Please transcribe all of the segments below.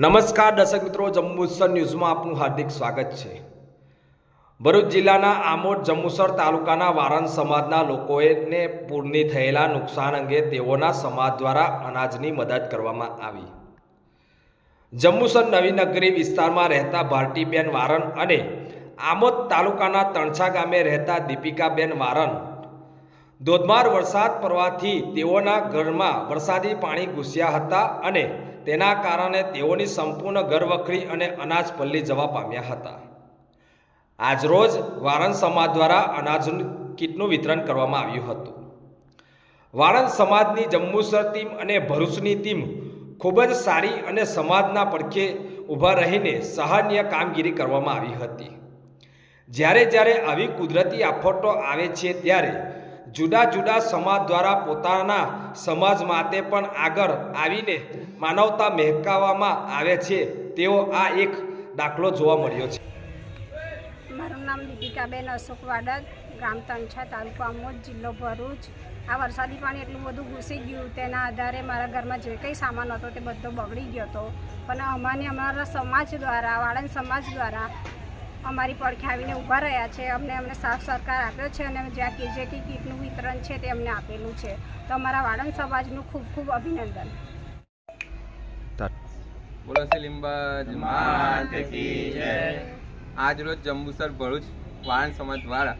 નમસ્કાર દર્શક મિત્રો જંબુસર ન્યૂઝમાં આપનું હાર્દિક સ્વાગત છે. ભરૂચ જિલ્લાના આમોદ જંબુસર તાલુકાના વારણ સમાજના લોકોને પૂરની થયેલા નુકસાન અંગે તેઓના સમાજ દ્વારા અનાજની મદદ કરવામાં આવી. જંબુસર નવીનગરી વિસ્તારમાં રહેતા ભારતીબેન વારણ અને આમોદ તાલુકાના તણછા ગામે રહેતા દીપિકાબેન વારન ધોધમાર વરસાદ પડવાથી તેઓના ઘરમાં વરસાદી પાણી ઘૂસ્યા હતા અને તેના કારણે તેઓની સંપૂર્ણ ઘરવખરી અને અનાજ પલ્લી જવા પામ્યા હતા. આજરોજ વારણ સમાજ દ્વારા અનાજ કીટનું વિતરણ કરવામાં આવ્યું હતું. વાણંદ સમાજની જંબુસર ટીમ અને ભરૂચની ટીમ ખૂબ જ સારી અને સમાજના પડખે ઊભા રહીને સહાયનીય કામગીરી કરવામાં આવી હતી. જ્યારે જ્યારે આવી કુદરતી આફતો આવે છે ત્યારે જુદા જુદા સમાજ દ્વારા પોતાના સમાજ માટે પણ આગળ આવીને માનવતા મહેકાવવામાં આવે છે, તેવો આ એક દાખલો જોવા મળ્યો છે. મારું નામ દીપિકાબેન અશોક ગ્રામ ગામ તણછા તાલુકો આમોદ, જિલ્લો ભરૂચ. આ વરસાદી પાણી એટલું બધું ઘૂસી ગયું, તેના આધારે મારા ઘરમાં જે કંઈ સામાન હતો તે બધો બગડી ગયો હતો. પણ અમાને અમારા સમાજ દ્વારા, વાળંદ સમાજ દ્વારા અમારી પડખે આવીને ઊભા રહ્યા છે. અમને અમને સાથ સરકાર આપ્યો છે અને જ્યાં કે જે કંઈ કીટનું વિતરણ છે તે અમને આપેલું છે. તો અમારા વાળંદ સમાજનું ખૂબ ખૂબ અભિનંદન. બોલો શ્રી લીંબાજ માત કી જય. આજ રોજ જંબુસર ભરૂચ વાણંદ સમાજ દ્વારા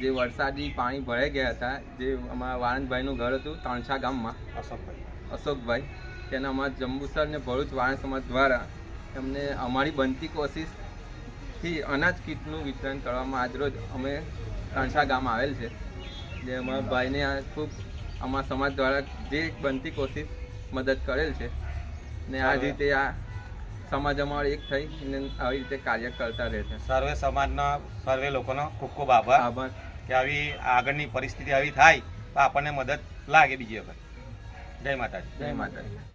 જે વરસાદી પાણી ભરાઈ ગયા હતા જે અમારા વાણંદભાઈનું ઘર હતું તણછા ગામમાં અશોકભાઈ. અશોકભાઈ. તેના અમારા જંબુસર ને ભરૂચ વાણ સમાજ દ્વારા એમને અમારી બનતી કોશિશથી અનાજ કીટનું વિતરણ કરવામાં આજરોજ અમે તણછા ગામ આવેલ છે જે અમારા ભાઈને આ ખૂબ અમારા સમાજ દ્વારા જે બનતી કોશિશ મદદ કરેલ છે. ને આ રીતે આ સમાજ અમારો એક થઈ ને આવી રીતે કાર્ય કરતા રહે છે. સર્વે સમાજના સર્વે લોકોનો ખૂબ ખૂબ આભાર આભાર. કે આવી આગળની પરિસ્થિતિ આવી થાય તો આપણને મદદ લાગે બીજી વખત. જય માતાજી. જય માતાજી.